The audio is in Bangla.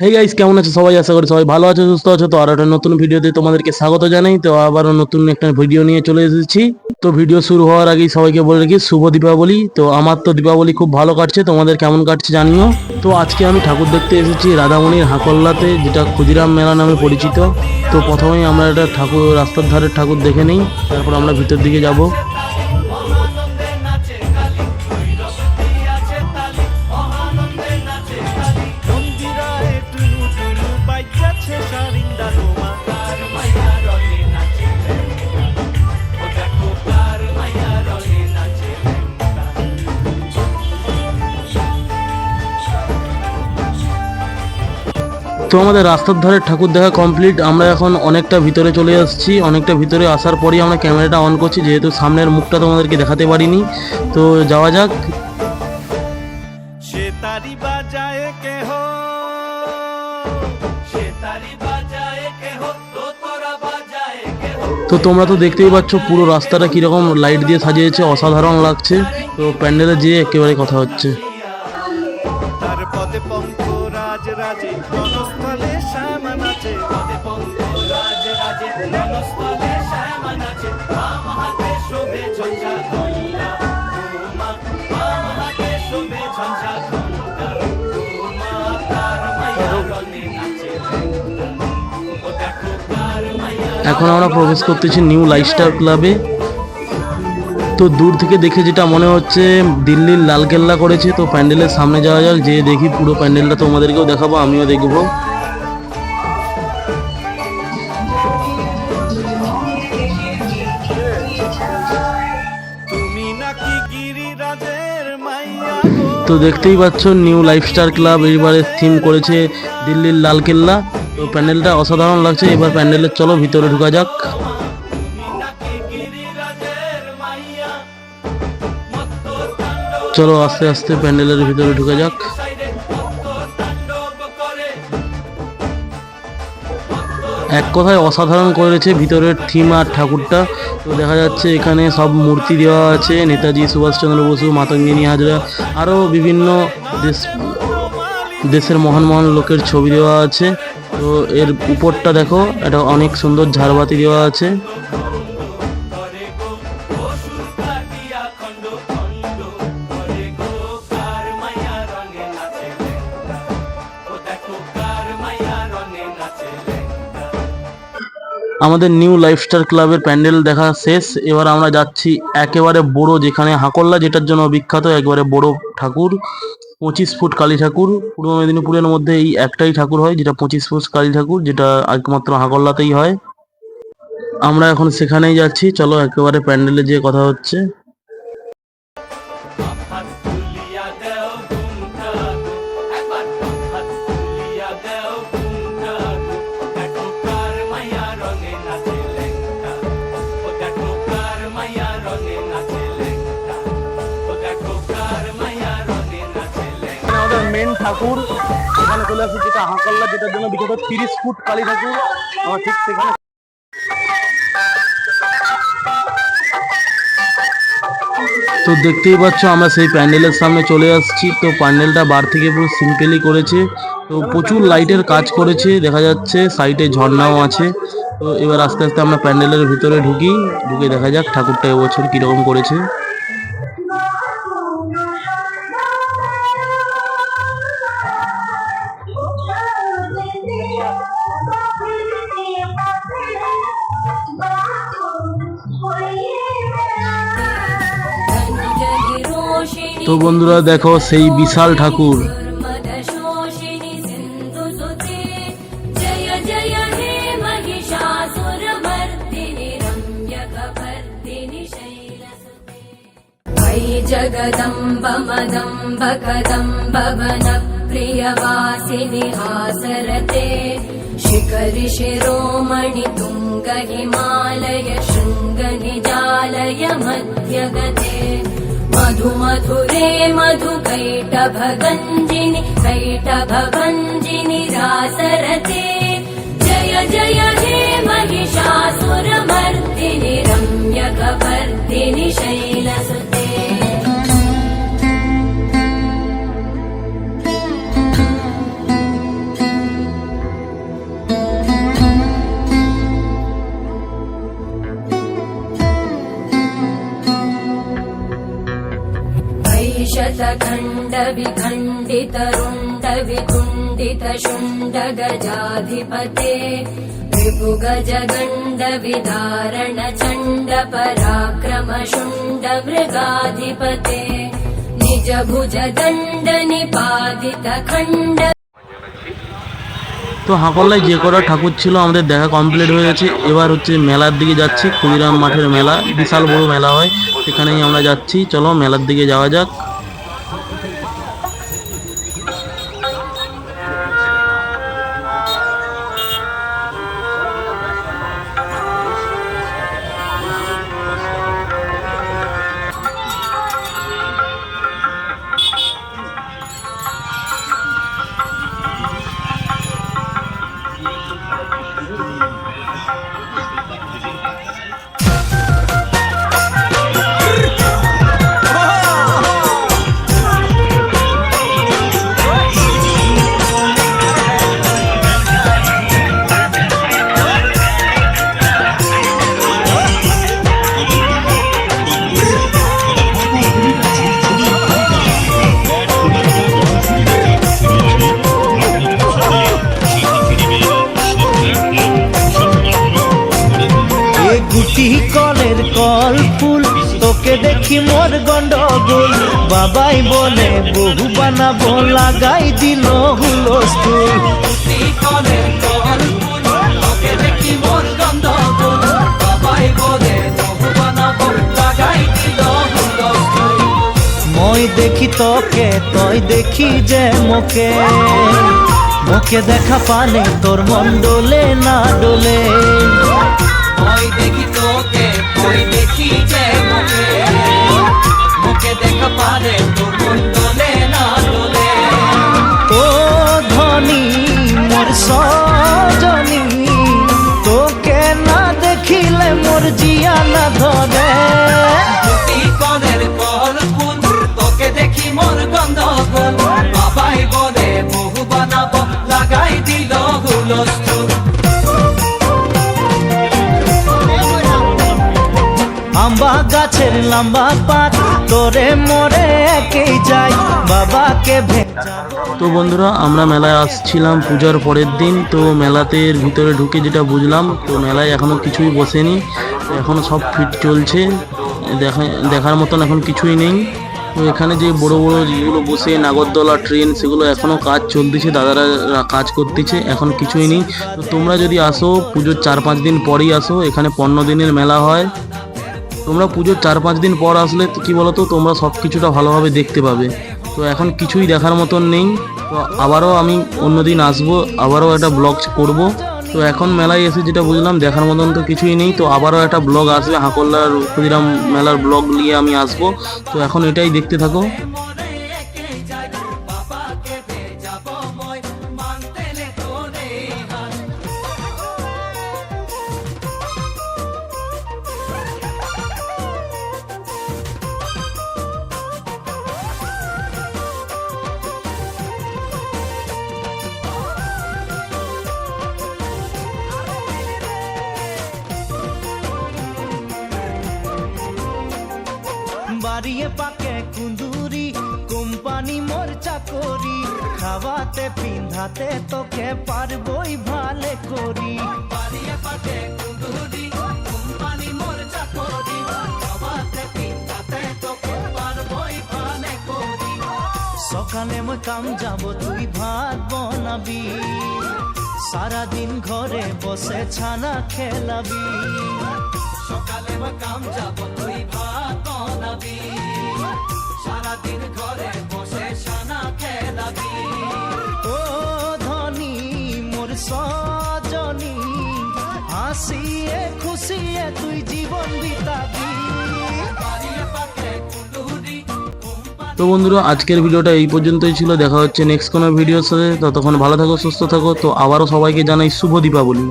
হেই গাইস কেমন আছো? সবাই আশা করি সবাই ভালো আছো, সুস্থ আছো। তো আর একটা নতুন ভিডিওতে তোমাদেরকে স্বাগত জানাই। তো আবারও নতুন একটা ভিডিও নিয়ে চলে এসেছি। তো ভিডিও শুরু হওয়ার আগেই সবাইকে বলে রাখি, শুভ দীপাবলি। তো আমার তো দীপাবলি খুব ভালো কাটছে, তোমাদের কেমন কাটছে জানিও। তো আজকে আমি ঠাকুর দেখতে এসেছি রাধামণির হাকল্লাতে যেটা ক্ষুদিরাম মেলা নামে পরিচিত। তো প্রথমেই আমরা একটা ঠাকুর, রাস্তার ধারের ঠাকুর দেখে নিই। তারপর আমরা ভিতর দিকে যাব। তো আমাদের রাস্তার ধারে ঠাকুর দেখা কমপ্লিট আমরা এখন অনেকটা ভিতরে চলে আসছি। অনেকটা ভিতরে আসার পরই আমরা ক্যামেরাটা অন করছি যেহেতু সামনের মুখটা তোমাদেরকে দেখাতে পারিনি। তো যাওয়া যাক। সে তারি বাজায় কেহ সে তারি বাজায় কেহ তো তোরা বাজায় কেহ। তো তোমরা তো দেখতেই পাচ্ছ পুরো রাস্তাটা কীরকম লাইট দিয়ে সাজিয়েছে অসাধারণ লাগছে। তো প্যান্ডেলে যেয়ে একেবারে কথা হচ্ছে। পদে পঙ্ক রাজ রণস্থলে শ্যামা নাচে পদে পঙ্ক রাজ রণস্থলে শ্যামা নাচে বাম হাতে শোভে ঝঞ্ঝা বাম হাতে শোভে এখন আমরা প্রবেশ করতেছি নিউ লাইফস্টাইল ক্লাবে তো দূর থেকে দেখে যেটা মনে হচ্ছে দিল্লির লালকেল্লা করেছে তো প্যান্ডেলের সামনে যাওয়া যাক যে দেখি পুরো প্যান্ডেলটা তোমাদেরকেও দেখাবো আমিও দেখব। তো দেখতেই পাচ্ছ নিউ লাইফস্টার ক্লাব এইবারে থিম করেছে দিল্লির লালকেল্লা তো প্যান্ডেলটা অসাধারণ লাগছে এবার প্যান্ডেলের চলো ভিতরে ঢুকা যাক। চলো আস্তে আস্তে প্যান্ডেলের ভিতরে ঢুকে যাক। এক কথায় অসাধারণ করেছে ভিতরের থিম আর ঠাকুরটা। তো দেখা যাচ্ছে এখানে সব মূর্তি দেওয়া আছে, নেতাজি, সুভাষচন্দ্র বসু, মাতঙ্গিনী হাজরা, আরও বিভিন্ন দেশ, দেশের মহান মহান লোকের ছবি দেওয়া আছে। তো এর উপরটা দেখো, এটা অনেক সুন্দর ঝাড়বাতি দেওয়া আছে। আমাদের নিউ লাইফস্টার ক্লাবের প্যান্ডেল দেখা শেষ। এবার আমরা যাচ্ছি একেবারে বড় যেখানে হাকল্লা, যেটার জন্য বিখ্যাত একবারে বড় ঠাকুর, পঁচিশ ফুট কালী ঠাকুর। পূর্ব মেদিনীপুরের মধ্যে এই একটাই ঠাকুর হয়, যেটা পঁচিশ ফুট কালী ঠাকুর, যেটা একমাত্র হাকল্লাতেই হয়। আমরা এখন সেখানেই যাচ্ছি। চলো একেবারে প্যান্ডেলে যেয়ে কথা হচ্ছে। মেন ঠাকুর। এখানে চলে আসছে যেটা হাকল্লা, যেটার জন্য বিখ্যাত তিরিশ ফুট কালী ঠাকুর। আমার ঠিক সেখানে তো দেখতেই পাচ্ছ, আমরা সেই প্যান্ডেলের সামনে চলে আসছি। তো প্যান্ডেলটা বার থেকে পুরো সিম্পলি করেছে। তো প্রচুর লাইটের কাজ করেছে, দেখা যাচ্ছে সাইডে ঝর্ণাও আছে। তো এবার আস্তে আস্তে আমরা প্যান্ডেলের ভিতরে ঢুকি, ঢুকে দেখা যাক ঠাকুরটা এবছর কীরকম করেছে। তো বন্ধুরা দেখো সেই বিশাল ঠাকুর मदशोषिणि सिन्धुसुते जय जय हे महिषासुरमर्दिनि रम्यकपर्दिनि शैलसुते वै जगदम्ब मदम्ब कदम्ब वनप्रियवासिनि हासरते शिखरि शिरोमणि तुङ्ग हिमालय शृङ्ग निजालय मध्यगते मधु मधुरे मधु कैटभगञ्जिनि कैटभभञ्जिनि रासरते जय जय हे महिषासुरमर्दिनि रम्यकपर्दिनि शैलसुते दण्ड निपादित खण्ड তো হাঁকল্লায় যে কটা ঠাকুর ছিল আমাদের দেখা কমপ্লিট হয়ে গেছে এবার হচ্ছে মেলার দিকে যাচ্ছি ক্ষুদিরাম মাঠের মেলা বিশাল বড় মেলা হয় সেখানেই আমরা যাচ্ছি চলো মেলার দিকে যাওয়া যাক দেখি মোর গন্ডগোল। বাবাই বলে বহু বানাবো লাগাই দিল হুলস্থুল মই দেখি তোকে তই দেখি যে মোকে। মোকে দেখা পালে তোর মন ডোলে না ডোলে। লম্বা পাত, তোরে যাই বাবাকে ভেজাবো তো বন্ধুরা, আমরা মেলায় আসছিলাম পূজার পরের দিন, তো মেলাতে ভিতরে ঢুকে যেটা বুঝলাম, তো মেলায় এখনও কিছুই বসেনি, এখনও সব ফিট চলছে, দেখা দেখার মতন এখন কিছুই নেই, তো এখানে যে বড় বড় যেগুলো বসে, নাগরদোলা ট্রেন সেগুলো এখনও কাজ চলতেছে, দাদারা কাজ করতেছে, এখন কিছুই নেই, তো তোমরা যদি আসো, পুজোর চার পাঁচ দিন পরেই আসো, এখানে পনেরো দিনের মেলা হয় তোমরা পুজোর চার পাঁচ দিন পর আসলে কি তো তোমরা সব কিছুটা ভালোভাবে দেখতে পাবে। তো এখন কিছুই দেখার মতন নেই। তো আবারও আমি অন্যদিন আসব, আবারও একটা ব্লগ করব। তো এখন মেলায় এসে যেটা বুঝলাম, দেখার মতন তো কিছুই নেই। তো আবারও একটা ব্লগ আসবে হাকল্লার ক্ষুদিরাম মেলার ব্লগ নিয়ে আমি আসব। তো এখন এটাই দেখতে থাকো। বাড়িয়ে পাকে কুন্দুরি, কোম্পানি মোর চাকরি, খাওয়াতে পিন্ধাতে তোকে পারবই ভালে করি। বাড়িয়ে পাঠে কুন্দুরি, কোম্পানি মোর চাকরি সবাতে পিন্তাতে তোকে পারবই পানে করি। সকালে মই কাম যাব, তুই ভাত বনাবি। সারাদিন ঘরে বসে ছানা খেলাবি। সকালে বা কাম যাব, তুই ভাত সারাদিন ঘরে বসে সানা খেলাবি। ও ধনী মোর সজনী হাসিয়ে খুশিয়ে তুই জীবন বিতাবি। বাড়িয়ে পাঠে কুন্দুরি কোম্পানি তো বন্ধুরা আজকের ভিডিওটা এই পর্যন্তই ছিল। দেখা হচ্ছে নেক্সট কোনো ভিডিওর সাথে। ততক্ষণ ভালো থাকো সুস্থ থাকো। তো আবারও সবাইকে জানাই শুভ দীপাবলি।